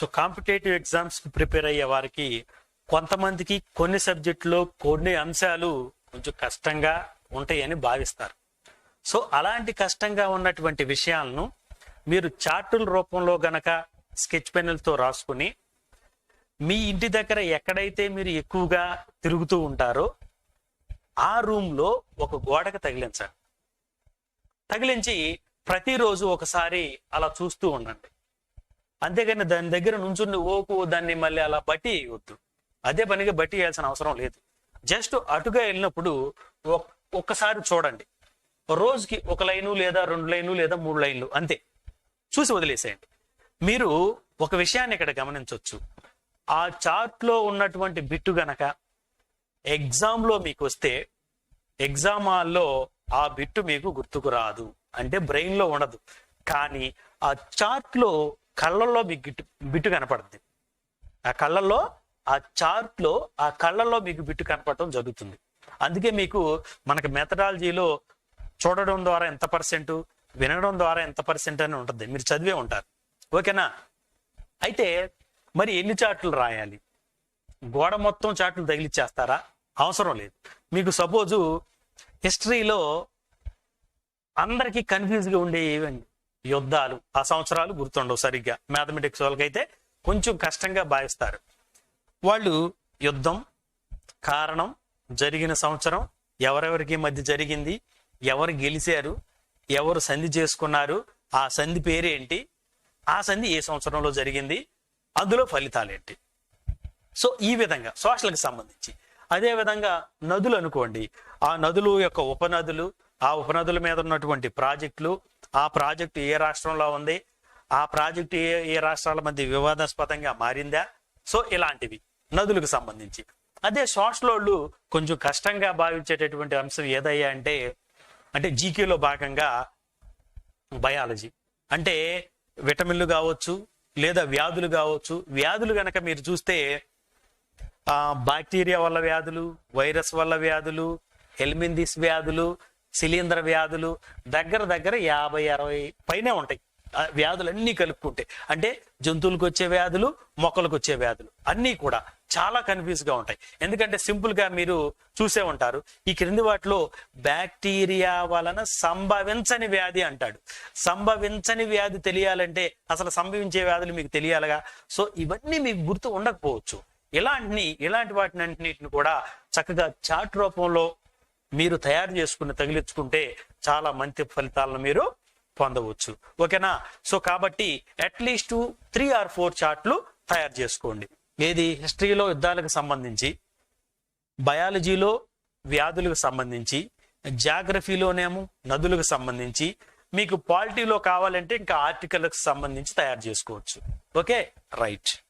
So competitive ఎగ్జామ్స్కి prepare అయ్యే వారికి కొంతమందికి కొన్ని సబ్జెక్టులో కొన్ని అంశాలు కొంచెం కష్టంగా ఉంటాయని భావిస్తారు. సో అలాంటి కష్టంగా ఉన్నటువంటి విషయాలను మీరు చార్టుల రూపంలో గనక స్కెచ్ పెన్నులతో రాసుకుని మీ ఇంటి దగ్గర ఎక్కడైతే మీరు ఎక్కువగా తిరుగుతూ ఉంటారో ఆ రూమ్లో ఒక గోడకు తగిలించండి తగిలించి ప్రతిరోజు ఒకసారి అలా చూస్తూ ఉండండి. అంతేగాని దాని దగ్గర నుంచుని ఓకు దాన్ని మళ్ళీ అలా బట్టి వేయవద్దు అదే పనిగా బట్టి వేయాల్సిన అవసరం లేదు. జస్ట్ అటుగా వెళ్ళినప్పుడు ఒక్కసారి చూడండి. రోజుకి ఒక లైను లేదా రెండు లైన్లు లేదా మూడు లైన్లు అంతే. చూసి వదిలేసేయండి. మీరు ఒక విషయాన్ని ఇక్కడ గమనించవచ్చు ఆ చార్ట్లో ఉన్నటువంటి బిట్టు గనక ఎగ్జామ్లో మీకు వస్తే ఎగ్జామ్ హాల్లో ఆ బిట్టు మీకు గుర్తుకు రాదు. అంటే బ్రెయిన్లో ఉండదు. కానీ ఆ చార్ట్లో కళ్ళల్లో మీకు గిట్టు బిట్టు కనపడుతుంది ఆ కళ్ళల్లో ఆ చార్ట్లో ఆ కళ్ళల్లో మీకు బిట్టు కనపడటం జరుగుతుంది. అందుకే మీకు మనకి మెథడాలజీలో చూడడం ద్వారా ఎంత పర్సెంట్ వినడం ద్వారా ఎంత పర్సెంట్ అని ఉంటుంది. మీరు చదివే ఉంటారు. ఓకేనా? అయితే మరి ఎన్ని చాట్లు రాయాలి? గోడ మొత్తం చాట్లు తగిలిచ్చేస్తారా? అవసరం లేదు. మీకు సపోజు హిస్టరీలో అందరికీ కన్ఫ్యూజ్గా ఉండే యుద్ధాలు ఆ సంవత్సరాలు గుర్తుండవు సరిగ్గా. మ్యాథమెటిక్స్ వాళ్ళకైతే కొంచెం కష్టంగా భావిస్తారు. వాళ్ళు యుద్ధం కారణం జరిగిన సంవత్సరం ఎవరెవరికి మధ్య జరిగింది ఎవరు గెలిచారు ఎవరు సంధి చేసుకున్నారు ఆ సంధి పేరేంటి ఆ సంధి ఏ సంవత్సరంలో జరిగింది అందులో ఫలితాలేంటి సో ఈ విధంగా సోషల్కి సంబంధించి. అదే విధంగా నదులు అనుకోండి. ఆ నదులు యొక్క ఉపనదులు ఆ ఉపనదుల మీద ఉన్నటువంటి ప్రాజెక్టులు ఆ ప్రాజెక్టు ఏ రాష్ట్రంలో ఉంది? ఆ ప్రాజెక్టు ఏ ఏ రాష్ట్రాల మధ్య వివాదాస్పదంగా మారిందా? సో ఇలాంటివి నదులకు సంబంధించి. అదే షార్ట్స్లోళ్ళు కొంచెం కష్టంగా భావించేటటువంటి అంశం ఏదయ్యా అంటే అంటే జీకేలో భాగంగా బయాలజీ. అంటే విటమిన్లు కావచ్చు లేదా వ్యాధులు కావచ్చు. వ్యాధులు కనుక మీరు చూస్తే బ్యాక్టీరియా బాక్టీరియా వల్ల వ్యాధులు వైరస్ వల్ల వ్యాధులు హెల్మిందిస్ వ్యాధులు శిలీంధ్ర వ్యాధులు దగ్గర దగ్గర యాభై అరవై పైనే ఉంటాయి. ఆ వ్యాధులన్నీ కలుపుకుంటే. అంటే జంతువులకు వచ్చే వ్యాధులు మొక్కలకు వచ్చే వ్యాధులు అన్నీ కూడా చాలా కన్ఫ్యూజ్గా ఉంటాయి. ఎందుకంటే సింపుల్గా మీరు చూసే ఉంటారు ఈ క్రింది వాటిలో బ్యాక్టీరియా వలన సంభవించని వ్యాధి అంటాడు. సంభవించని వ్యాధి తెలియాలంటే అసలు సంభవించే వ్యాధులు మీకు తెలియాలిగా? సో ఇవన్నీ మీకు గుర్తు ఉండకపోవచ్చు. ఇలాంటి ఇలాంటి వాటిని అన్నింటిని కూడా చక్కగా చార్ట్ రూపంలో మీరు తయారు చేసుకుని తగిలించుకుంటే చాలా మంచి ఫలితాలను మీరు పొందవచ్చు. ఓకేనా? సో కాబట్టి at least three or four చార్ట్లు తయారు చేసుకోండి. ఏది? హిస్టరీలో యుద్ధాలకు సంబంధించి బయాలజీలో వ్యాధులకు సంబంధించి జాగ్రఫీలోనేమో నదులకు సంబంధించి మీకు పాలిటీలో కావాలంటే ఇంకా ఆర్టికల్కి సంబంధించి తయారు చేసుకోవచ్చు. ఓకే? రైట్.